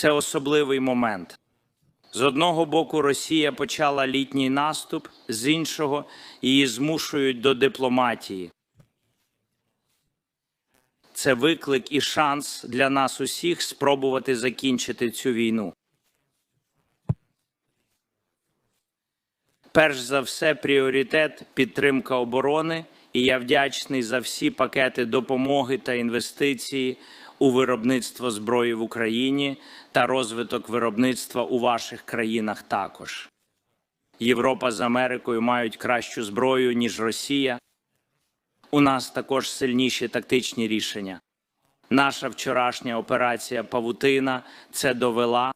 Це особливий момент. З одного боку, Росія почала літній наступ, з іншого її змушують до дипломатії. Це виклик і шанс для нас усіх спробувати закінчити цю війну. Перш за все, пріоритет підтримка оборони, і я вдячний за всі пакети допомоги та інвестиції у виробництво зброї в Україні та розвиток виробництва у ваших країнах також. Європа з Америкою мають кращу зброю, ніж Росія. У нас також сильніші тактичні рішення. Наша вчорашня операція Павутина це довела.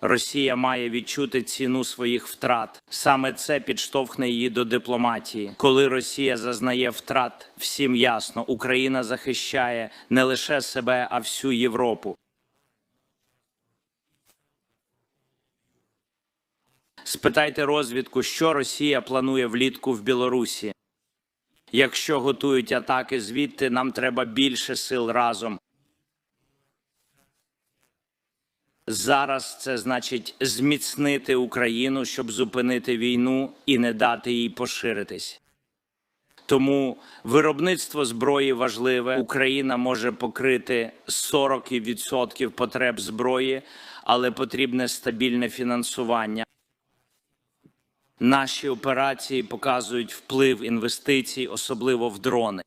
Росія має відчути ціну своїх втрат. Саме це підштовхне її до дипломатії. Коли Росія зазнає втрат, всім ясно, Україна захищає не лише себе, а всю Європу. Спитайте розвідку, що Росія планує влітку в Білорусі. Якщо готують атаки звідти, нам треба більше сил разом. Зараз це значить зміцнити Україну, щоб зупинити війну і не дати їй поширитись. Тому виробництво зброї важливе. Україна може покрити 40% потреб зброї, але потрібне стабільне фінансування. Наші операції показують вплив інвестицій, особливо в дрони.